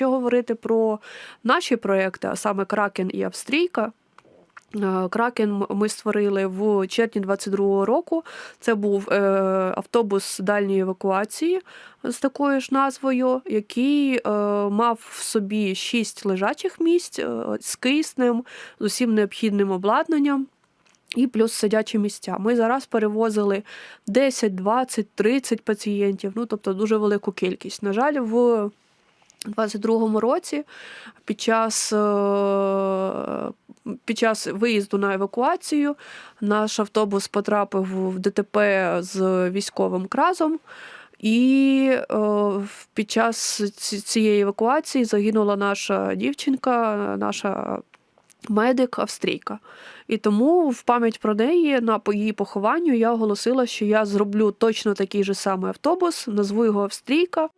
якщо говорити про наші проекти, а саме Кракен і Австрійка. е, Кракен ми створили в червні 22-го року. Це був е, автобус дальньої евакуації з такою ж назвою, який е, мав в собі шість лежачих місць з киснем, з усім необхідним обладнанням. І плюс сидячі місця. Ми зараз перевозили 10, 20, 30 пацієнтів, ну тобто дуже велику кількість. На жаль, в 22-му році під час, е, під час виїзду на евакуацію наш автобус потрапив в ДТП з військовим кразом. І е, під час цієї евакуації загинула наша дівчинка, наша медик австрійка. І тому в пам'ять про неї на її похованню я оголосила, що я зроблю точно такий же самий автобус, назву його Австрійка.